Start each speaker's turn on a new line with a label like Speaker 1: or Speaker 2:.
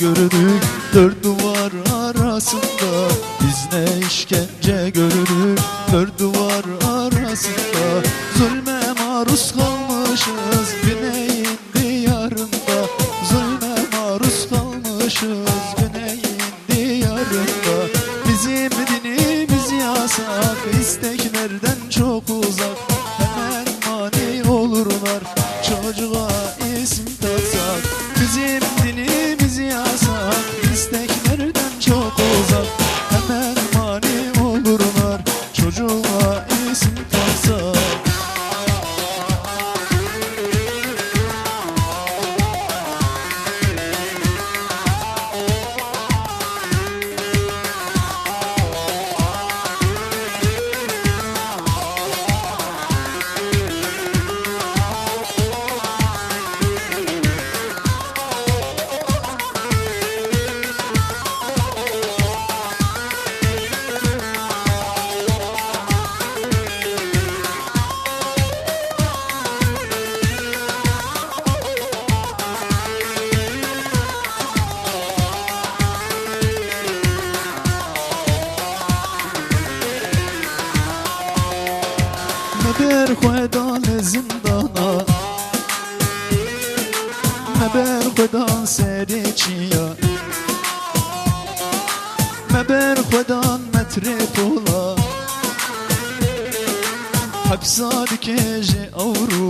Speaker 1: Gördük dört duvar arasında Biz ne işkence gördük dört duvar arasında Zulme maruz kalmışız. Güneyin diyarında Zulme maruz kalmışız. Güneyin diyarında Bizim dinimiz yasak. İsteklerden çok uzak? Hemen mani olurlar. Çocuğa isim isim taksak Ne ber خویدان زندانا Ne ber خویدان سری چیا Ne ber خویدان متریپولا Hapsadike je avru